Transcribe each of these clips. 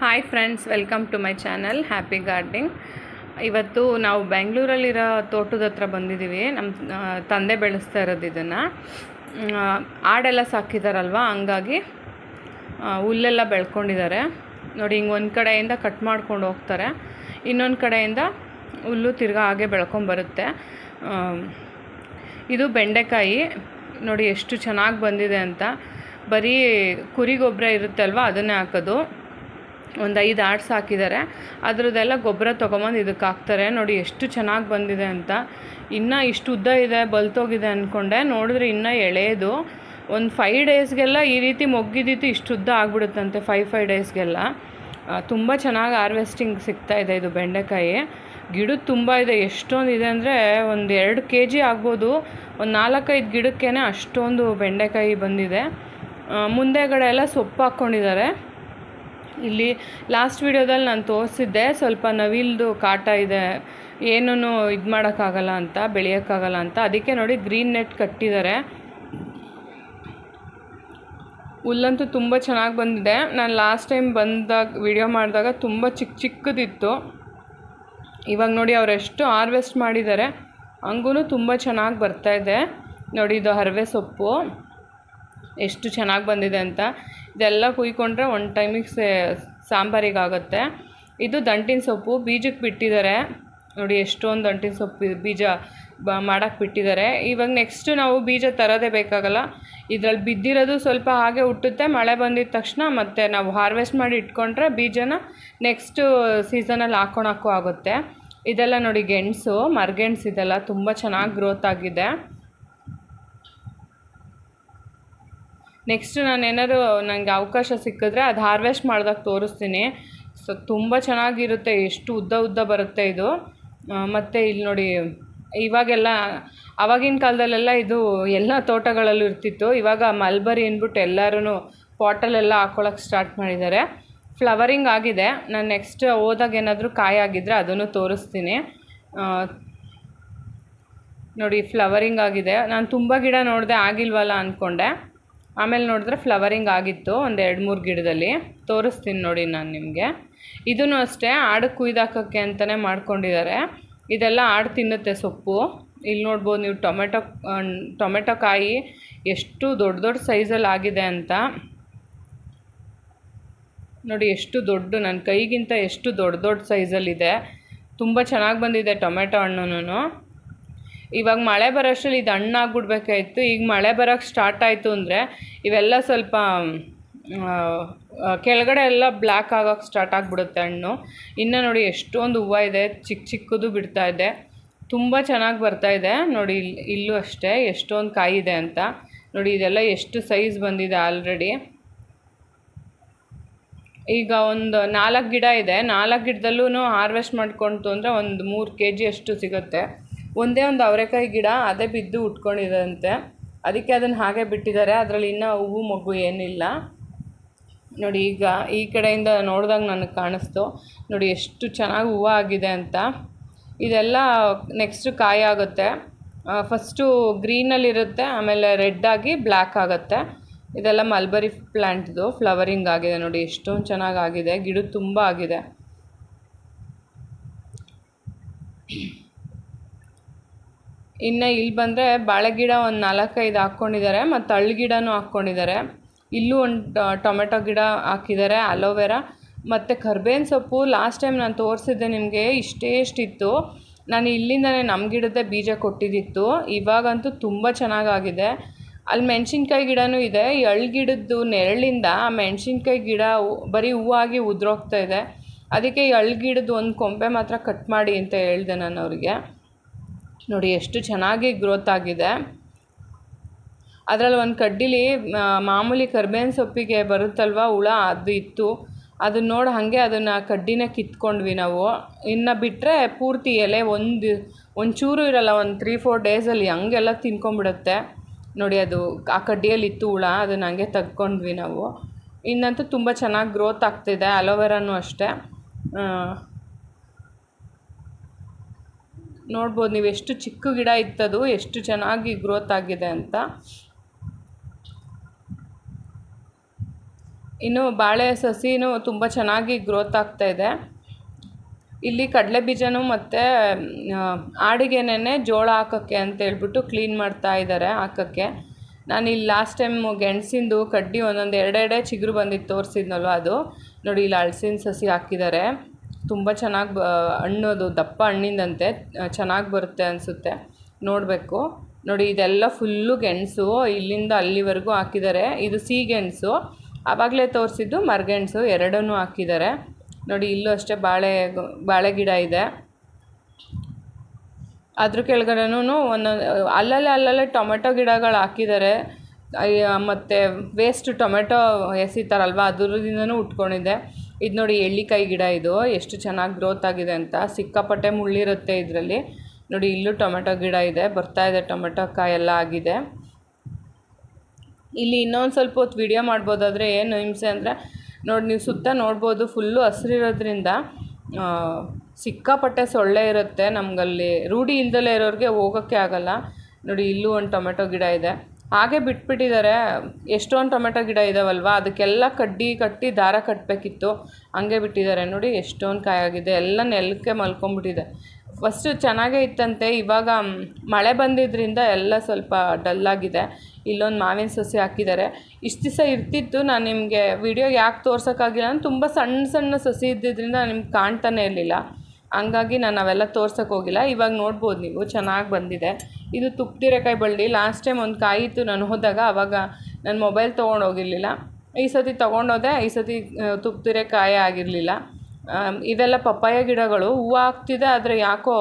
Hi friends welcome to my channel happy gardening ಇವತ್ತು ನಾವು ಬೆಂಗಳೂರಲ್ಲಿರೋ ತೋಟದ ಹತ್ರ ಬಂದಿದ್ದೀವಿ. ನಮ್ಮ ತಂದೆ ಬೆಳೆಸ್ತಾ ಇರೋದು ಇದನ್ನು. ಆಡೆಲ್ಲ ಸಾಕಿದಾರಲ್ವ? ಹಂಗಾಗಿ ಹುಲ್ಲೆಲ್ಲ ಬೆಳ್ಕೊಂಡಿದ್ದಾರೆ. ನೋಡಿ, ಹಿಂಗೆ ಒಂದು ಕಡೆಯಿಂದ ಕಟ್ ಮಾಡ್ಕೊಂಡು ಹೋಗ್ತಾರೆ. ಇನ್ನೊಂದು ಕಡೆಯಿಂದ ಹುಲ್ಲು ತಿರ್ಗಾ ಹಾಗೆ ಬೆಳ್ಕೊಂಬರುತ್ತೆ ಇದು ಬೆಂಡೆಕಾಯಿ. ನೋಡಿ, ಎಷ್ಟು ಚೆನ್ನಾಗಿ ಬಂದಿದೆ ಅಂತ. ಬರೀ ಕುರಿ ಗೊಬ್ಬರ ಇರುತ್ತಲ್ವ, ಅದನ್ನೇ ಹಾಕೋದು. ಒಂದು ಐದು ಆಡ್ಸ್ ಹಾಕಿದ್ದಾರೆ ಅದರದ್ದೆಲ್ಲ ಗೊಬ್ಬರ ತೊಗೊಂಬಂದು ಇದಕ್ಕೆ ಹಾಕ್ತಾರೆ. ನೋಡಿ ಎಷ್ಟು ಚೆನ್ನಾಗಿ ಬಂದಿದೆ ಅಂತ. ಇನ್ನೂ ಇಷ್ಟು ಉದ್ದ ಇದೆ, ಬಲ್ತೋಗಿದೆ ಅಂದ್ಕೊಂಡೆ ನೋಡಿದ್ರೆ ಇನ್ನೂ ಎಳೆಯೋದು ಒಂದು ಫೈವ್ ಡೇಸ್ಗೆಲ್ಲ ಈ ರೀತಿ ಮೊಗ್ಗಿದ್ದಿತ್ತು ಇಷ್ಟು ಉದ್ದ ಆಗ್ಬಿಡುತ್ತಂತೆ ಫೈವ್ ಫೈವ್ ಡೇಸ್ಗೆಲ್ಲ ತುಂಬ ಚೆನ್ನಾಗಿ ಹಾರ್ವೆಸ್ಟಿಂಗ್ ಸಿಗ್ತಾ ಇದೆ ಬೆಂಡೆಕಾಯಿ. ಗಿಡದ ತುಂಬ ಇದೆ. ಎಷ್ಟೊಂದು ಇದೆ ಅಂದರೆ ಒಂದು ಎರಡು ಕೆ ಜಿ ಆಗ್ಬೋದು. ಒಂದು ನಾಲ್ಕೈದು ಗಿಡಕ್ಕೇ ಅಷ್ಟೊಂದು ಬೆಂಡೆಕಾಯಿ ಬಂದಿದೆ. ಮುಂದೆಗಡೆ ಎಲ್ಲ ಸೊಪ್ಪು ಹಾಕ್ಕೊಂಡಿದ್ದಾರೆ ಇಲ್ಲಿ ಲಾಸ್ಟ್ ವೀಡಿಯೋದಲ್ಲಿ ನಾನು ತೋರಿಸಿದ್ದೆ, ಸ್ವಲ್ಪ ನವಿಲ್ದು ಕಾಟ ಇದೆ ಏನೂ ಇದು ಮಾಡೋಕ್ಕಾಗಲ್ಲ ಅಂತ, ಬೆಳೆಯೋಕ್ಕಾಗಲ್ಲ ಅಂತ, ಅದಕ್ಕೆ ನೋಡಿ ಗ್ರೀನ್ ನೆಟ್ ಕಟ್ಟಿದ್ದಾರೆ ಹುಲ್ಲಂತೂ ತುಂಬ ಚೆನ್ನಾಗಿ ಬಂದಿದೆ. ನಾನು ಲಾಸ್ಟ್ ಟೈಮ್ ಬಂದಾಗ ವಿಡಿಯೋ ಮಾಡಿದಾಗ ತುಂಬ ಚಿಕ್ಕ ಚಿಕ್ಕದಿತ್ತು. ಇವಾಗ ನೋಡಿ ಅವರೆಷ್ಟು ಹಾರ್ವೆಸ್ಟ್ ಮಾಡಿದ್ದಾರೆ ಹಂಗೂ ತುಂಬ ಚೆನ್ನಾಗಿ ಬರ್ತಾಯಿದೆ ನೋಡಿ ಇದು ಹರವೆ ಸೊಪ್ಪು. ಎಷ್ಟು ಚೆನ್ನಾಗಿ ಬಂದಿದೆ ಅಂತ. ಇದೆಲ್ಲ ಕುಯ್ಕೊಂಡ್ರೆ ಒಂದು ಟೈಮಿಗೆ ಸೇ ಸಾಂಬಾರಿಗೆ ಆಗುತ್ತೆ ಇದು ದಂಟಿನ ಸೊಪ್ಪು, ಬೀಜಕ್ಕೆ ಬಿಟ್ಟಿದ್ದಾರೆ. ನೋಡಿ, ಎಷ್ಟೊಂದು ದಂಟಿನ ಸೊಪ್ಪು ಬೀಜ ಬ, ಮಾಡೋಕ್ಕೆ ಬಿಟ್ಟಿದ್ದಾರೆ. ಇವಾಗ ನೆಕ್ಸ್ಟು ನಾವು ಬೀಜ ತರೋದೇ ಬೇಕಾಗಲ್ಲ. ಇದರಲ್ಲಿ ಬಿದ್ದಿರೋದು ಸ್ವಲ್ಪ ಹಾಗೆ ಹುಟ್ಟುತ್ತೆ, ಮಳೆ ಬಂದಿದ ತಕ್ಷಣ ಮತ್ತು ನಾವು ಹಾರ್ವೆಸ್ಟ್ ಮಾಡಿ ಇಟ್ಕೊಂಡ್ರೆ ಬೀಜನ ನೆಕ್ಸ್ಟು ಸೀಸನಲ್ಲಿ ಹಾಕೊಳಕ್ಕೂ ಆಗುತ್ತೆ. ಇದೆಲ್ಲ ನೋಡಿ, ಗೆಣಸು, ಮರಗೆಣಸು ಇದೆಲ್ಲ ತುಂಬ ಚೆನ್ನಾಗಿ ಗ್ರೋತ್ ಆಗಿದೆ. ನೆಕ್ಸ್ಟ್ ನಾನು ಏನಾದ್ರು ನನಗೆ ಅವಕಾಶ ಸಿಕ್ಕಿದ್ರೆ ಅದು ಹಾರ್ವೆಸ್ಟ್ ಮಾಡಿದಾಗ ತೋರಿಸ್ತೀನಿ. ಸೊ ತುಂಬ ಚೆನ್ನಾಗಿರುತ್ತೆ, ಎಷ್ಟು ಉದ್ದ ಉದ್ದ ಬರುತ್ತೆ ಇದು. ಮತ್ತು ಇಲ್ಲಿ ನೋಡಿ, ಇವಾಗೆಲ್ಲ ಆವಾಗಿನ ಕಾಲದಲ್ಲೆಲ್ಲ ಇದು ಎಲ್ಲ ತೋಟಗಳಲ್ಲೂ ಇರ್ತಿತ್ತು. ಇವಾಗ ಮಲ್ಬರಿ ಅಂದ್ಬಿಟ್ಟು ಎಲ್ಲರೂ ಪಾಟಲ್ಲೆಲ್ಲ ಹಾಕ್ಕೊಳಕ್ಕೆ ಸ್ಟಾರ್ಟ್ ಮಾಡಿದ್ದಾರೆ. ಫ್ಲವರಿಂಗ್ ಆಗಿದೆ. ನಾನು ನೆಕ್ಸ್ಟ್ ಹೋದಾಗ ಏನಾದರೂ ಕಾಯಿ ಆಗಿದ್ದರೆ ಅದನ್ನು ತೋರಿಸ್ತೀನಿ. ನೋಡಿ ಫ್ಲವರಿಂಗ್ ಆಗಿದೆ. ನಾನು ತುಂಬ ಗಿಡ ನೋಡಿದೆ ಆಗಿಲ್ವಲ್ಲ ಅಂದ್ಕೊಂಡೆ ಆಮೇಲೆ ನೋಡಿದ್ರೆ ಫ್ಲವರಿಂಗ್ ಆಗಿತ್ತು, ಒಂದು ಎರಡು ಮೂರು ಗಿಡದಲ್ಲಿ. ತೋರಿಸ್ತೀನಿ ನೋಡಿ ನಾನು ನಿಮಗೆ. ಇದೂ ಅಷ್ಟೇ, ಆಡು ಕುಯ್ದಾಕೋಕ್ಕೆ ಅಂತಲೇ ಮಾಡ್ಕೊಂಡಿದ್ದಾರೆ ಇದೆಲ್ಲ ಆಡು ತಿನ್ನುತ್ತೆ ಸೊಪ್ಪು. ಇಲ್ಲಿ ನೋಡ್ಬೋದು ನೀವು ಟೊಮೆಟೊ ಟೊಮೆಟೊ ಕಾಯಿ ಎಷ್ಟು ದೊಡ್ಡ ದೊಡ್ಡ ಸೈಜಲ್ಲಿ ಆಗಿದೆ ಅಂತ. ನೋಡಿ ಎಷ್ಟು ದೊಡ್ಡ ನನ್ನ ಕೈಗಿಂತ ಎಷ್ಟು ದೊಡ್ಡ ದೊಡ್ಡ ಸೈಜಲ್ಲಿದೆ. ತುಂಬ ಚೆನ್ನಾಗಿ ಬಂದಿದೆ ಟೊಮೆಟೊ ಹಣ್ಣು ಇವಾಗ ಮಳೆ ಬರೋಷ್ಟರಲ್ಲಿ ಇದು ಹಣ್ಣಾಗ್ಬಿಡ್ಬೇಕಾಯ್ತು. ಈಗ ಮಳೆ ಬರೋಕ್ಕೆ ಸ್ಟಾರ್ಟ್ ಆಯಿತು ಅಂದರೆ ಇವೆಲ್ಲ ಸ್ವಲ್ಪ ಕೆಳಗಡೆ ಎಲ್ಲ ಬ್ಲ್ಯಾಕ್ ಆಗೋಕ್ಕೆ ಸ್ಟಾರ್ಟ್ ಆಗಿಬಿಡುತ್ತೆ ಹಣ್ಣು. ಇನ್ನು ನೋಡಿ ಎಷ್ಟೊಂದು ಹೂವು ಇದೆ ಚಿಕ್ಕ ಚಿಕ್ಕದು ಬಿಡ್ತಾ ಇದೆ. ತುಂಬ ಚೆನ್ನಾಗಿ ಬರ್ತಾ ಇದೆ. ನೋಡಿ ಇಲ್ಲಿ ಇಲ್ಲೂ ಅಷ್ಟೇ ಎಷ್ಟೊಂದು ಕಾಯಿ ಇದೆ ಅಂತ. ನೋಡಿ ಇದೆಲ್ಲ ಎಷ್ಟು ಸೈಜ್ ಬಂದಿದೆ ಆಲ್ರೆಡಿ ಈಗ ಒಂದು ನಾಲ್ಕು ಗಿಡ ಇದೆ. ನಾಲ್ಕು ಗಿಡದಲ್ಲೂ ಹಾರ್ವೆಸ್ಟ್ ಮಾಡ್ಕೊಂತು ಅಂದರೆ ಒಂದು ಮೂರು ಕೆ ಜಿ ಅಷ್ಟು ಸಿಗುತ್ತೆ. ಒಂದೇ ಒಂದು ಅವರೆಕಾಯಿ ಗಿಡ ಅದೇ ಬಿದ್ದು ಉಟ್ಕೊಂಡಿದಂತೆ ಅದಕ್ಕೆ ಅದನ್ನು ಹಾಗೆ ಬಿಟ್ಟಿದ್ದಾರೆ. ಅದರಲ್ಲಿ ಇನ್ನೂ ಹೂವು ಮಗು ಏನಿಲ್ಲ. ನೋಡಿ, ಈಗ ಈ ಕಡೆಯಿಂದ ನೋಡಿದಾಗ ನನಗೆ ಕಾಣಿಸ್ತು. ನೋಡಿ, ಎಷ್ಟು ಚೆನ್ನಾಗಿ ಹೂವು ಆಗಿದೆ ಅಂತ. ಇದೆಲ್ಲ ನೆಕ್ಸ್ಟು ಕಾಯಿ ಆಗುತ್ತೆ. ಫಸ್ಟು ಗ್ರೀನಲ್ಲಿರುತ್ತೆ ಆಮೇಲೆ ರೆಡ್ ಆಗಿ ಬ್ಲ್ಯಾಕ್ ಆಗುತ್ತೆ. ಇದೆಲ್ಲ ಮಲ್ಬರಿ ಪ್ಲ್ಯಾಂಟ್ದು ಫ್ಲವರಿಂಗ್ ಆಗಿದೆ ನೋಡಿ. ಎಷ್ಟೊಂದು ಚೆನ್ನಾಗಿ ಆಗಿದೆ. ಗಿಡ ತುಂಬ ಆಗಿದೆ. ಇನ್ನು ಇಲ್ಲಿ ಬಂದರೆ ಬಾಳೆ ಗಿಡ ಒಂದು ನಾಲ್ಕೈದು ಹಾಕ್ಕೊಂಡಿದ್ದಾರೆ ಮತ್ತು ಅಳ್ಳು ಗಿಡನೂ ಹಾಕ್ಕೊಂಡಿದ್ದಾರೆ ಇಲ್ಲೂ ಒಂದು ಟೊಮೆಟೊ ಗಿಡ ಹಾಕಿದ್ದಾರೆ ಅಲೋವೆರಾ ಮತ್ತು ಕರ್ಬೇವಿನ ಸೊಪ್ಪು. ಲಾಸ್ಟ್ ಟೈಮ್ ನಾನು ತೋರಿಸಿದ್ದೆ ನಿಮಗೆ ಇಷ್ಟೇ ಇಷ್ಟಿತ್ತು ನಾನು ಇಲ್ಲಿಂದನೇ ನಮ್ಮ ಗಿಡದ ಬೀಜ ಕೊಟ್ಟಿದ್ದಿತ್ತು ಇವಾಗಂತೂ ತುಂಬ ಚೆನ್ನಾಗಾಗಿದೆ. ಅಲ್ಲಿ ಮೆಣಸಿನ್ಕಾಯಿ ಗಿಡನೂ ಇದೆ. ಈ ಅಳ್ಳು ಗಿಡದ್ದು ನೆರಳಿಂದ ಆ ಮೆಣಸಿನ್ಕಾಯಿ ಗಿಡ ಬರೀ ಹೂವಾಗಿ ಉದುರೋಗ್ತಾ ಇದೆ. ಅದಕ್ಕೆ ಈ ಗಿಡದ್ದು ಒಂದು ಕೊಂಬೆ ಮಾತ್ರ ಕಟ್ ಮಾಡಿ ಅಂತ ಹೇಳಿದೆ ನಾನು ಅವರಿಗೆ. ನೋಡಿ, ಎಷ್ಟು ಚೆನ್ನಾಗಿ ಗ್ರೋತ್ ಆಗಿದೆ. ಅದರಲ್ಲಿ ಒಂದು ಕಡ್ಡಿಲಿ ಮಾಮೂಲಿ ಕರ್ಬೇವಿನ ಸೊಪ್ಪಿಗೆ ಬರುತ್ತಲ್ವ, ಹುಳ, ಅದು ಇತ್ತು. ಅದನ್ನ ನೋಡಿ ಹಾಗೆ ಅದನ್ನು ಕಡ್ಡಿನ ಕಿತ್ಕೊಂಡ್ವಿ ನಾವು. ಇನ್ನು ಬಿಟ್ಟರೆ ಪೂರ್ತಿ ಎಲೆ ಒಂದು, ಒಂಚೂರು ಇರಲ್ಲ, ಒಂದು ತ್ರೀ ಫೋರ್ ಡೇಸಲ್ಲಿ ಹಂಗೆಲ್ಲ ತಿನ್ಕೊಂಡ್ಬಿಡುತ್ತೆ. ನೋಡಿ, ಅದು ಆ ಕಡ್ಡಿಯಲ್ಲಿ ಇತ್ತು ಹುಳ, ಅದನ್ನ ಹಂಗೆ ತೆಗ್ಕೊಂಡ್ವಿ ನಾವು. ಇನ್ನಂತೂ ತುಂಬ ಚೆನ್ನಾಗಿ ಗ್ರೋತ್ ಆಗ್ತಿದೆ ಅಲೋವೆರಾನು ಅಷ್ಟೇ. ನೋಡ್ಬೋದು, ನೀವು ಎಷ್ಟು ಚಿಕ್ಕ ಗಿಡ ಇತ್ತದು ಎಷ್ಟು ಚೆನ್ನಾಗಿ ಗ್ರೋತ್ ಆಗಿದೆ ಅಂತ. ಇನ್ನು ಬಾಳೆ ಸಸಿನೂ ತುಂಬ ಚೆನ್ನಾಗಿ ಗ್ರೋತ್ ಆಗ್ತಾ ಇದೆ. ಇಲ್ಲಿ ಕಡಲೆ ಬೀಜನೂ ಮತ್ತು ಆಡಿಗೆನೇ ಜೋಳ ಹಾಕೋಕ್ಕೆ ಅಂತ ಹೇಳ್ಬಿಟ್ಟು ಕ್ಲೀನ್ ಮಾಡ್ತಾ ಇದ್ದಾರೆ ಹಾಕೋಕ್ಕೆ. ನಾನು ಇಲ್ಲಿ ಲಾಸ್ಟ್ ಟೈಮ್ ಗೆಣಸಿಂದು ಕಡ್ಡಿ ಒಂದೊಂದು ಎರಡೆರಡೇ ಚಿಗುರು ಬಂದಿತ್ತು ತೋರಿಸಿದ್ನಲ್ವ ಅದು. ನೋಡಿ, ಇಲ್ಲಿ ಹಳ್ಸಿನ ಸಸಿ ಹಾಕಿದ್ದಾರೆ ತುಂಬ ಚೆನ್ನಾಗಿ ಬ, ಹಣ್ಣು ಅದು ದಪ್ಪ ಹಣ್ಣಿಂದಂತೆ ಚೆನ್ನಾಗಿ ಬರುತ್ತೆ ಅನಿಸುತ್ತೆ. ನೋಡಬೇಕು. ನೋಡಿ, ಇದೆಲ್ಲ ಫುಲ್ಲು ಗೆಣಸು. ಇಲ್ಲಿಂದ ಅಲ್ಲಿವರೆಗೂ ಹಾಕಿದ್ದಾರೆ. ಇದು ಸಿಹಿಗೆಣಸು ಆವಾಗಲೇ ತೋರಿಸಿದ್ದು ಮರಗೆಣಸು ಎರಡನ್ನೂ ಹಾಕಿದ್ದಾರೆ. ನೋಡಿ, ಇಲ್ಲೂ ಅಷ್ಟೇ ಬಾಳೆ ಬಾಳೆ ಗಿಡ ಇದೆ. ಅದ್ರ ಕೆಳಗಡೆನೂ ಒಂದೊಂದು ಅಲ್ಲಲ್ಲೇ ಅಲ್ಲಲ್ಲೇ ಟೊಮೆಟೊ ಗಿಡಗಳು ಹಾಕಿದ್ದಾರೆ. ಮತ್ತು ವೇಸ್ಟ್ ಟೊಮೆಟೊ ಎಸಿತಾರಲ್ವ? ಅದರದಿಂದನೂ ಉಟ್ಕೊಂಡಿದೆ ಇದು ನೋಡಿ ಎಳ್ಳಿಕಾಯಿ ಗಿಡ ಇದು, ಎಷ್ಟು ಚೆನ್ನಾಗಿ ಗ್ರೋತ್ ಆಗಿದೆ ಅಂತ. ಸಿಕ್ಕಾಪಟ್ಟೆ ಮುಳ್ಳಿರುತ್ತೆ ಇದರಲ್ಲಿ. ನೋಡಿ, ಇಲ್ಲೂ ಟೊಮೆಟೊ ಗಿಡ ಇದೆ, ಬರ್ತಾ ಇದೆ ಟೊಮೆಟೊ ಕಾಯೆಲ್ಲ ಆಗಿದೆ. ಇಲ್ಲಿ ಇನ್ನೊಂದು ಸ್ವಲ್ಪ ಹೊತ್ತು ವಿಡಿಯೋ ಮಾಡ್ಬೋದಾದರೆ ಏನು ಹಿಂಸೆ ಅಂದರೆ, ನೋಡಿ ನೀವು ಸುತ್ತ ನೋಡ್ಬೋದು ಫುಲ್ಲು ಹಸಿರಿರೋದ್ರಿಂದ ಸಿಕ್ಕಾಪಟ್ಟೆ ಸೊಳ್ಳೆ ಇರುತ್ತೆ ನಮಗಲ್ಲಿ. ರೂಢಿ ಇಲ್ದಲೇ ಇರೋರಿಗೆ ಹೋಗೋಕ್ಕೆ ಆಗಲ್ಲ. ನೋಡಿ, ಇಲ್ಲೂ ಒಂದು ಟೊಮೆಟೊ ಗಿಡ ಇದೆ. ಹಾಗೆ ಬಿಟ್ಬಿಟ್ಟಿದ್ದಾರೆ. ಎಷ್ಟೊಂದು ಟೊಮೆಟೊ ಗಿಡ ಇದಾವಲ್ವ? ಅದಕ್ಕೆಲ್ಲ ಕಡ್ಡಿ ಕಟ್ಟಿ ದಾರ ಕಟ್ಟಬೇಕಿತ್ತು ಹಂಗೆ ಬಿಟ್ಟಿದ್ದಾರೆ. ನೋಡಿ, ಎಷ್ಟೊಂದು ಕಾಯಾಗಿದೆ. ಎಲ್ಲ ನೆಲಕ್ಕೆ ಮಲ್ಕೊಂಬಿಟ್ಟಿದೆ. ಫಸ್ಟು ಚೆನ್ನಾಗೇ ಇತ್ತಂತೆ. ಇವಾಗ ಮಳೆ ಬಂದಿದ್ದರಿಂದ ಎಲ್ಲ ಸ್ವಲ್ಪ ಡಲ್ಲಾಗಿದೆ. ಇಲ್ಲೊಂದು ಮಾವಿನ ಸಸಿ ಹಾಕಿದ್ದಾರೆ. ಇಷ್ಟು ದಿವಸ ಇರ್ತಿತ್ತು. ನಾನು ನಿಮಗೆ ವಿಡಿಯೋ ಯಾಕೆ ತೋರ್ಸೋಕ್ಕಾಗಿಲ್ಲ? ತುಂಬ ಸಣ್ಣ ಸಣ್ಣ ಸಸಿ ಇದ್ದಿದ್ದರಿಂದ ನಿಮ್ಗೆ ಕಾಣ್ತಾನೇ ಇರಲಿಲ್ಲ. ಹಂಗಾಗಿ ನಾನು ಅವೆಲ್ಲ ತೋರ್ಸೋಕೆ ಹೋಗಿಲ್ಲ. ಇವಾಗ ನೋಡ್ಬೋದು ನೀವು, ಚೆನ್ನಾಗಿ ಬಂದಿದೆ. ಇದು ತುಪ್ಪದಿರೆಕಾಯಿ ಬಳ್ಳಿ ಲಾಸ್ಟ್ ಟೈಮ್ ಒಂದು ಕಾಯಿ ಇತ್ತು ನಾನು ಹೋದಾಗ ಆವಾಗ ನನ್ನ ಮೊಬೈಲ್ ತೊಗೊಂಡು ಹೋಗಿರಲಿಲ್ಲ. ಈ ಸತಿ ತೊಗೊಂಡೋದೆ ಈ ಸತಿ ತುಪ್ಪದಿರೆಕಾಯಿ ಆಗಿರಲಿಲ್ಲ. ಇದೆಲ್ಲ ಪಪ್ಪಾಯ ಗಿಡಗಳು, ಹೂವು ಆಗ್ತಿದೆ, ಆದರೆ ಯಾಕೋ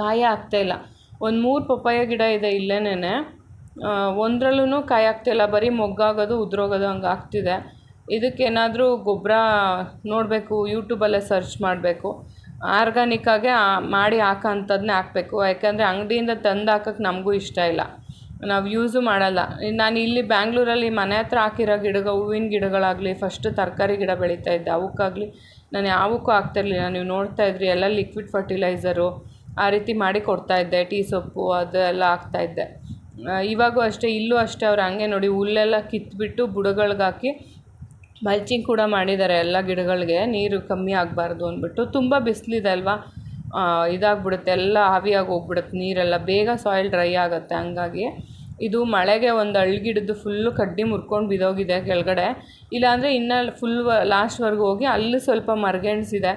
ಕಾಯಿ ಆಗ್ತಾ ಇಲ್ಲ. ಒಂದು ಮೂರು ಪಪ್ಪಾಯ ಗಿಡ ಇದೆ ಇಲ್ಲೇನೇ ಒಂದರಲ್ಲೂ ಕಾಯಿ ಆಗ್ತಾಯಿಲ್ಲ ಬರೀ ಮೊಗ್ಗಾಗೋದು, ಉದುರೋಗೋದು ಹಂಗೆ ಆಗ್ತಿದೆ. ಇದಕ್ಕೇನಾದರೂ ಗೊಬ್ಬರ ನೋಡಬೇಕು ಯೂಟ್ಯೂಬಲ್ಲೇ ಸರ್ಚ್ ಮಾಡಬೇಕು. ಆರ್ಗಾನಿಕ್ಕಾಗೆ ಮಾಡಿ ಹಾಕೋ ಅಂಥದ್ದನ್ನೇ ಹಾಕಬೇಕು. ಯಾಕೆಂದರೆ ಅಂಗಡಿಯಿಂದ ತಂದು ಹಾಕೋಕ್ಕೆ ನಮಗೂ ಇಷ್ಟ ಇಲ್ಲ. ನಾವು ಯೂಸು ಮಾಡಲ್ಲ. ನಾನು ಇಲ್ಲಿ ಬ್ಯಾಂಗ್ಳೂರಲ್ಲಿ ಮನೆ ಹತ್ರ ಹಾಕಿರೋ ಗಿಡಗಳು ಹೂವಿನ ಗಿಡಗಳಾಗಲಿ ಫಸ್ಟು ತರಕಾರಿ ಗಿಡ ಬೆಳೀತಾ ಇದ್ದೆ. ಅವಕ್ಕಾಗಲಿ ನಾನು ಯಾವಕ್ಕೂ ಹಾಕ್ತಿರ್ಲಿಲ್ಲ ನೀವು ನೋಡ್ತಾ ಇದ್ರಿ, ಎಲ್ಲ ಲಿಕ್ವಿಡ್ ಫರ್ಟಿಲೈಸರು ಆ ರೀತಿ ಮಾಡಿ ಕೊಡ್ತಾಯಿದ್ದೆ ಟೀ ಸೊಪ್ಪು, ಅದೆಲ್ಲ ಹಾಕ್ತಾಯಿದ್ದೆ ಇವಾಗೂ ಅಷ್ಟೇ, ಇಲ್ಲೂ ಅಷ್ಟೇ ಅವ್ರು ಹಂಗೆ ನೋಡಿ, ಹುಲ್ಲೆಲ್ಲ ಕಿತ್ಬಿಟ್ಟು ಬುಡಗಳ್ಗೆ ಹಾಕಿ ಮಲ್ಚಿಂಗ್ ಕೂಡ ಮಾಡಿದ್ದಾರೆ ಎಲ್ಲ ಗಿಡಗಳಿಗೆ. ನೀರು ಕಮ್ಮಿ ಆಗಬಾರ್ದು ಅಂದ್ಬಿಟ್ಟು. ತುಂಬ ಬಿಸಿಲಿದೆ ಅಲ್ವಾ? ಇದಾಗ್ಬಿಡುತ್ತೆ. ಎಲ್ಲ ಆವಿಯಾಗಿ ಹೋಗ್ಬಿಡುತ್ತೆ ನೀರೆಲ್ಲ. ಬೇಗ ಸಾಯಿಲ್ ಡ್ರೈ ಆಗುತ್ತೆ ಹಂಗಾಗಿ. ಇದು ಮಳೆಗೆ ಒಂದು ಅಳ್ಗಿಡದ್ದು ಫುಲ್ಲು ಕಡ್ಡಿ ಮುರ್ಕೊಂಡು ಬಿದ್ದೋಗಿದೆ ಕೆಳಗಡೆ. ಇಲ್ಲಾಂದರೆ ಇನ್ನೂ ಫುಲ್ ಲಾಸ್ಟ್ವರೆಗೂ ಹೋಗಿ ಅಲ್ಲಿ ಸ್ವಲ್ಪ ಮರಗೆಣಸಿದೆ.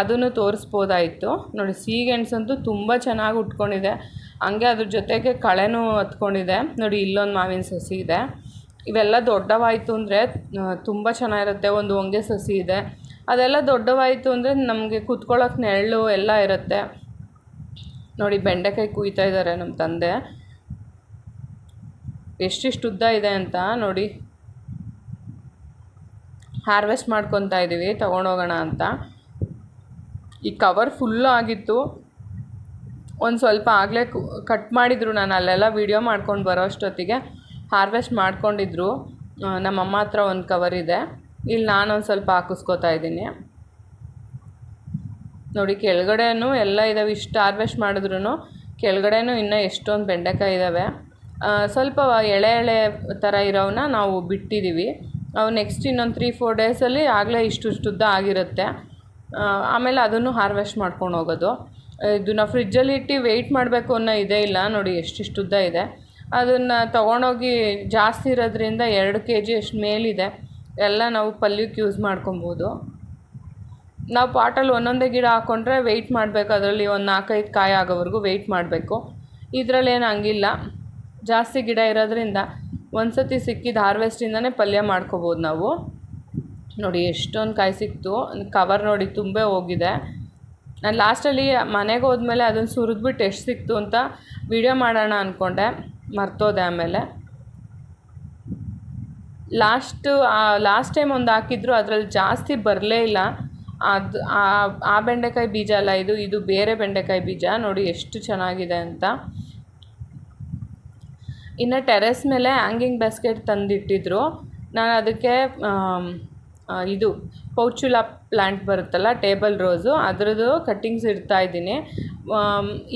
ಅದನ್ನು ತೋರಿಸ್ಬೋದಾಯಿತು. ನೋಡಿ, ಸೀಗೆಣಸಂತೂ ತುಂಬ ಚೆನ್ನಾಗಿ ಉಟ್ಕೊಂಡಿದೆ. ಹಂಗೆ ಅದ್ರ ಜೊತೆಗೆ ಕಳೆನೂ ಹತ್ಕೊಂಡಿದೆ. ನೋಡಿ, ಇಲ್ಲೊಂದು ಮಾವಿನ ಸಸಿ ಇದೆ. ಇವೆಲ್ಲ ದೊಡ್ಡವಾಯಿತು ಅಂದರೆ ತುಂಬ ಚೆನ್ನಾಗಿರುತ್ತೆ. ಒಂದು ಹೊಂಗೆ ಸಸಿ ಇದೆ. ಅದೆಲ್ಲ ದೊಡ್ಡವಾಯಿತು ಅಂದರೆ ನಮಗೆ ಕುತ್ಕೊಳ್ಳೋಕೆ ನೆರಳು ಎಲ್ಲ ಇರುತ್ತೆ. ನೋಡಿ, ಬೆಂಡೆಕಾಯಿ ಕುಯ್ತಾ ಇದ್ದಾರೆ ನಮ್ಮ ತಂದೆ. ಎಷ್ಟಿಷ್ಟು ಉದ್ದ ಇದೆ ಅಂತ ನೋಡಿ. ಹಾರ್ವೆಸ್ಟ್ ಮಾಡ್ಕೊತಾ ಇದ್ದೀವಿ ತೊಗೊಂಡೋಗೋಣ ಅಂತ. ಈ ಕವರ್ ಫುಲ್ಲು ಆಗಿತ್ತು. ಒಂದು ಸ್ವಲ್ಪ ಆಗಲೇ ಕಟ್ ಮಾಡಿದರು ನಾನು, ಅಲ್ಲೆಲ್ಲ ವೀಡಿಯೋ ಮಾಡ್ಕೊಂಡು ಬರೋ ಅಷ್ಟೊತ್ತಿಗೆ. ಹಾರ್ವೆಸ್ಟ್ ಮಾಡ್ಕೊಂಡಿದ್ರು. ನಮ್ಮಮ್ಮ ಹತ್ರ ಒಂದು ಕವರ್ ಇದೆ. ಇಲ್ಲಿ ನಾನೊಂದು ಸ್ವಲ್ಪ ಹಾಕಿಸ್ಕೋತಾ ಇದ್ದೀನಿ. ನೋಡಿ, ಕೆಳಗಡೆನೂ ಎಲ್ಲ ಇದ್ದಾವೆ ಇಷ್ಟು ಹಾರ್ವೆಸ್ಟ್ ಮಾಡಿದ್ರು ಕೆಳಗಡೆನೂ ಇನ್ನೂ ಎಷ್ಟೊಂದು ಬೆಂಡೆಕಾಯಿ ಇದ್ದಾವೆ ಸ್ವಲ್ಪ ಎಳೆ ಎಳೆ ಥರ ಇರೋವನ್ನ ನಾವು ಬಿಟ್ಟಿದ್ದೀವಿ ಅವು ನೆಕ್ಸ್ಟ್ ಇನ್ನೊಂದು ತ್ರೀ ಫೋರ್ ಡೇಸಲ್ಲಿ ಆಗಲೇ ಇಷ್ಟು ಇಷ್ಟುದ್ದ ಆಗಿರುತ್ತೆ ಆಮೇಲೆ ಅದನ್ನು ಹಾರ್ವೆಸ್ಟ್ ಮಾಡ್ಕೊಂಡು ಹೋಗೋದು. ಇದನ್ನು ಫ್ರಿಜ್ಜಲ್ಲಿ ಇಟ್ಟು ವೆಯ್ಟ್ ಮಾಡಬೇಕು ಅನ್ನೋ ಇದೇ ಇಲ್ಲ. ನೋಡಿ, ಎಷ್ಟಿಷ್ಟುದ್ದ ಇದೆ. ಅದನ್ನು ತೊಗೊಂಡೋಗಿ ಜಾಸ್ತಿ ಇರೋದ್ರಿಂದ ಎರಡು ಕೆ ಜಿ ಅಷ್ಟು ಮೇಲಿದೆ. ಎಲ್ಲ ನಾವು ಪಲ್ಯಕ್ಕೆ ಯೂಸ್ ಮಾಡ್ಕೊಬೋದು. ನಾವು ಪಾಟಲ್ಲಿ ಒಂದೊಂದೇ ಗಿಡ ಹಾಕ್ಕೊಂಡ್ರೆ ವೆಯ್ಟ್ ಮಾಡಬೇಕು. ಅದರಲ್ಲಿ ಒಂದು ನಾಲ್ಕೈದು ಕಾಯಿ ಆಗೋವರೆಗೂ ವೆಯ್ಟ್ ಮಾಡಬೇಕು. ಇದರಲ್ಲೇನು ಹಂಗಿಲ್ಲ. ಜಾಸ್ತಿ ಗಿಡ ಇರೋದ್ರಿಂದ ಒಂದು ಸತಿ ಸಿಕ್ಕಿದ ಹಾರ್ವೆಸ್ಟಿಂದನೇ ಪಲ್ಯ ಮಾಡ್ಕೋಬೋದು ನಾವು. ನೋಡಿ, ಎಷ್ಟೊಂದು ಕಾಯಿ ಸಿಕ್ತು. ಕವರ್ ನೋಡಿ ತುಂಬೇ ಹೋಗಿದೆ. ನಾನು ಲಾಸ್ಟಲ್ಲಿ ಮನೆಗೆ ಹೋದ್ಮೇಲೆ ಅದನ್ನು ಸುರಿದ್ಬಿಟ್ಟು ಎಷ್ಟು ಸಿಕ್ತು ಅಂತ ವಿಡಿಯೋ ಮಾಡೋಣ ಅಂದ್ಕೊಂಡೆ ಮರ್ತೋದೆ ಆಮೇಲೆ. ಲಾಸ್ಟು ಲಾಸ್ಟ್ ಟೈಮ್ ಒಂದು ಹಾಕಿದ್ರು, ಅದರಲ್ಲಿ ಜಾಸ್ತಿ ಬರಲೇ ಇಲ್ಲ. ಅದು, ಆ ಬೆಂಡೆಕಾಯಿ ಬೀಜ ಅಲ್ಲ ಇದು ಇದು ಬೇರೆ ಬೆಂಡೆಕಾಯಿ ಬೀಜ. ನೋಡಿ ಎಷ್ಟು ಚೆನ್ನಾಗಿದೆ ಅಂತ. ಇನ್ನು ಟೆರೆಸ್ ಮೇಲೆ ಹ್ಯಾಂಗಿಂಗ್ ಬಾಸ್ಕೆಟ್ ತಂದಿಟ್ಟಿದ್ರು. ನಾನು ಅದಕ್ಕೆ ಇದು ಪೌಚುಲಾ ಪ್ಲ್ಯಾಂಟ್ ಬರುತ್ತಲ್ಲ, ಟೇಬಲ್ ರೋಸು, ಅದರದ್ದು ಕಟ್ಟಿಂಗ್ಸ್ ಇಡ್ತಾ ಇದ್ದೀನಿ.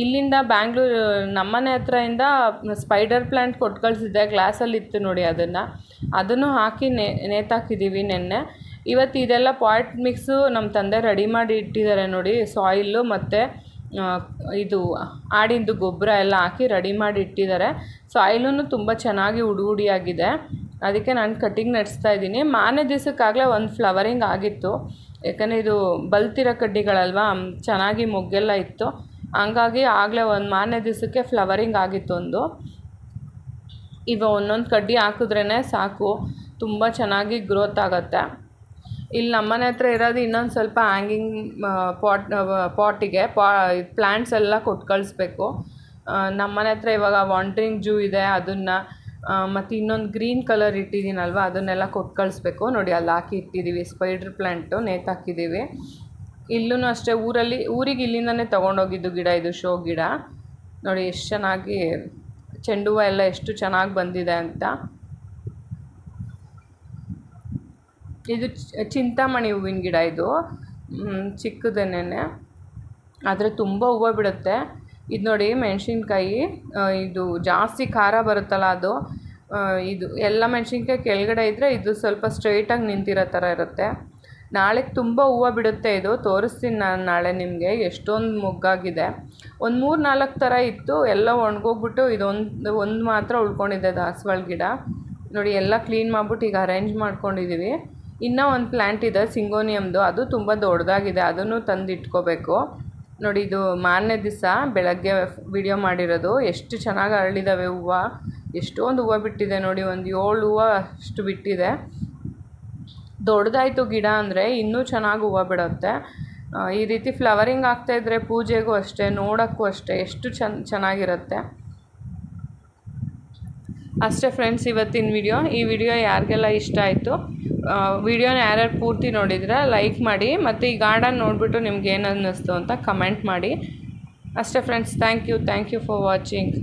ಇಲ್ಲಿಂದ ಬ್ಯಾಂಗ್ಳೂರು, ನಮ್ಮನೆ ಹತ್ರದಿಂದ ಸ್ಪೈಡರ್ ಪ್ಲ್ಯಾಂಟ್ ಕೊಟ್ಟು ಕಳಿಸಿದ್ದೆ ಗ್ಲಾಸಲ್ಲಿ ಇತ್ತು ನೋಡಿ ಅದನ್ನು. ಅದನ್ನು ಹಾಕಿ ನೆ ನೇತಾಕಿದ್ದೀವಿ ನೆನ್ನೆ. ಇವತ್ತು ಇದೆಲ್ಲ ಪಾಯಿಂಟ್ ಮಿಕ್ಸು ನಮ್ಮ ತಂದೆ ರೆಡಿ ಮಾಡಿ ಇಟ್ಟಿದ್ದಾರೆ ನೋಡಿ, ಸಾಯಿಲ್ಲು ಮತ್ತು ಇದು ಆಡಿಂದು ಗೊಬ್ಬರ ಎಲ್ಲ ಹಾಕಿ ರೆಡಿ ಮಾಡಿ ಇಟ್ಟಿದ್ದಾರೆ. ಸಾಯಿಲೂ ತುಂಬ ಚೆನ್ನಾಗಿ ಉಡುಗುಡಿಯಾಗಿದೆ ಅದಕ್ಕೆ ನಾನು ಕಟ್ಟಿಂಗ್ ನಡೆಸ್ತಾ ಇದ್ದೀನಿ. ಮಾರನೇ ದಿವಸಕ್ಕಾಗಲೇ ಒಂದು ಫ್ಲವರಿಂಗ್ ಆಗಿತ್ತು. ಯಾಕಂದರೆ ಇದು ಬಲ್ತಿರೋ ಕಡ್ಡಿಗಳಲ್ವಾ ಚೆನ್ನಾಗಿ ಮೊಗ್ಗೆಲ್ಲ ಇತ್ತು. ಹಂಗಾಗಿ ಆಗಲೇ ಒಂದು ಮಾರನೇ ದಿವಸಕ್ಕೆ ಫ್ಲವರಿಂಗ್ ಆಗಿತ್ತು ಒಂದು. ಇವ ಒಂದೊಂದು ಕಡ್ಡಿ ಹಾಕಿದ್ರೇ ಸಾಕು. ತುಂಬ ಚೆನ್ನಾಗಿ ಗ್ರೋತ್ ಆಗುತ್ತೆ. ಇಲ್ಲಿ ನಮ್ಮನೆ ಹತ್ರ ಇರೋದು ಇನ್ನೊಂದು ಸ್ವಲ್ಪ ಹ್ಯಾಂಗಿಂಗ್ ಪಾಟ್ ಪಾಟಿಗೆ ಪಾ ಪ್ಲ್ಯಾಂಟ್ಸ್ ಎಲ್ಲ ಕೊಟ್ಟು ಕಳಿಸ್ಬೇಕು. ನಮ್ಮನೆ ಹತ್ರ ಇವಾಗ ವಾಂಟ್ರಿಂಗ್ ಜೂ ಇದೆ, ಅದನ್ನು ಮತ್ತು ಇನ್ನೊಂದು ಗ್ರೀನ್ ಕಲರ್ ಇಟ್ಟಿದ್ದೀನಲ್ವ, ಅದನ್ನೆಲ್ಲ ಕೊಟ್ಟು ಕಳಿಸ್ಬೇಕು. ನೋಡಿ, ಅಲ್ಲಿ ಹಾಕಿ ಇಟ್ಟಿದ್ದೀವಿ. ಸ್ಪೈಡ್ರ್ ಪ್ಲ್ಯಾಂಟು ನೇತಾಕಿದ್ದೀವಿ ಇಲ್ಲೂ ಅಷ್ಟೇ, ಊರಲ್ಲಿ, ಊರಿಗೆ ಇಲ್ಲಿಂದನೇ ತೊಗೊಂಡೋಗಿದ್ದು ಗಿಡ ಇದು, ಶೋ ಗಿಡ. ನೋಡಿ, ಎಷ್ಟು ಚೆನ್ನಾಗಿ ಚೆಂಡು ಹೂವು ಎಲ್ಲ ಎಷ್ಟು ಚೆನ್ನಾಗಿ ಬಂದಿದೆ ಅಂತ. ಇದು ಚಿಂತಾಮಣಿ ಹೂವಿನ ಗಿಡ ಇದು. ಚಿಕ್ಕದೇನೆ ಆದರೆ ತುಂಬ ಹೂವು ಬಿಡುತ್ತೆ. ಇದು ನೋಡಿ ಮೆಣಸಿನ್ಕಾಯಿ ಇದು ಜಾಸ್ತಿ ಖಾರ ಬರುತ್ತಲ್ಲ ಅದು ಇದು ಎಲ್ಲ ಮೆಣಸಿನ್ಕಾಯಿ ಕೆಳಗಡೆ ಇದ್ದರೆ ಇದು ಸ್ವಲ್ಪ ಸ್ಟ್ರೈಟಾಗಿ ನಿಂತಿರೋ ಥರ ಇರುತ್ತೆ. ನಾಳೆ ತುಂಬ ಹೂವು ಬಿಡುತ್ತೆ ಇದು, ತೋರಿಸ್ತೀನಿ ನಾನು ನಾಳೆ ನಿಮಗೆ, ಎಷ್ಟೊಂದು ಮೊಗ್ಗಾಗಿದೆ. ಒಂದು ಮೂರು ನಾಲ್ಕು ಥರ ಇತ್ತು, ಎಲ್ಲ ಒಣಗೋಗ್ಬಿಟ್ಟು ಇದೊಂದು, ಒಂದು ಮಾತ್ರ ಉಳ್ಕೊಂಡಿದೆ ದಾಸವಾಳ ಗಿಡ. ನೋಡಿ ಎಲ್ಲ ಕ್ಲೀನ್ ಮಾಡಿಬಿಟ್ಟು ಈಗ ಅರೇಂಜ್ ಮಾಡ್ಕೊಂಡಿದ್ದೀವಿ ಇನ್ನೂ ಒಂದು ಪ್ಲ್ಯಾಂಟ್ ಇದೆ ಸಿಂಗೋನಿಯಮ್ದು, ಅದು ತುಂಬ ದೊಡ್ಡದಾಗಿದೆ ಅದನ್ನು ತಂದು ಇಟ್ಕೋಬೇಕು ನೋಡಿ, ಇದು ಮಾರನೇ ದಿವಸ ಬೆಳಗ್ಗೆ ವಿಡಿಯೋ ಮಾಡಿರೋದು. ಎಷ್ಟು ಚೆನ್ನಾಗಿ ಅರಳಿದಾವೆ ಹೂವು. ಎಷ್ಟೊಂದು ಹೂವು ಬಿಟ್ಟಿದೆ ನೋಡಿ, ಒಂದು ಏಳು ಹೂವು ಅಷ್ಟು ಬಿಟ್ಟಿದೆ. ದೊಡ್ಡದಾಯಿತು ಗಿಡ ಅಂದರೆ ಇನ್ನೂ ಚೆನ್ನಾಗಿ ಹೂವು ಬಿಡುತ್ತೆ. ಈ ರೀತಿ ಫ್ಲವರಿಂಗ್ ಆಗ್ತಾಯಿದ್ರೆ ಪೂಜೆಗೂ ಅಷ್ಟೇ, ನೋಡೋಕ್ಕೂ ಅಷ್ಟೇ, ಎಷ್ಟು ಚೆನ್ನ ಚೆನ್ನಾಗಿರುತ್ತೆ. ಅಷ್ಟೇ ಫ್ರೆಂಡ್ಸ್ ಇವತ್ತಿನ ವಿಡಿಯೋ ಈ ವಿಡಿಯೋ ಯಾರಿಗೆಲ್ಲ ಇಷ್ಟ ಆಯಿತು ವಿಡಿಯೋನ ಯಾರ್ಯಾರು ಪೂರ್ತಿ ನೋಡಿದ್ರೆ ಲೈಕ್ ಮಾಡಿ, ಮತ್ತು ಈ ಗಾರ್ಡನ್ ನೋಡಿಬಿಟ್ಟು ನಿಮ್ಗೆ ಏನು ಅನ್ನಿಸ್ತು ಅಂತ ಕಮೆಂಟ್ ಮಾಡಿ. ಅಷ್ಟೇ friends thank you thank you for watching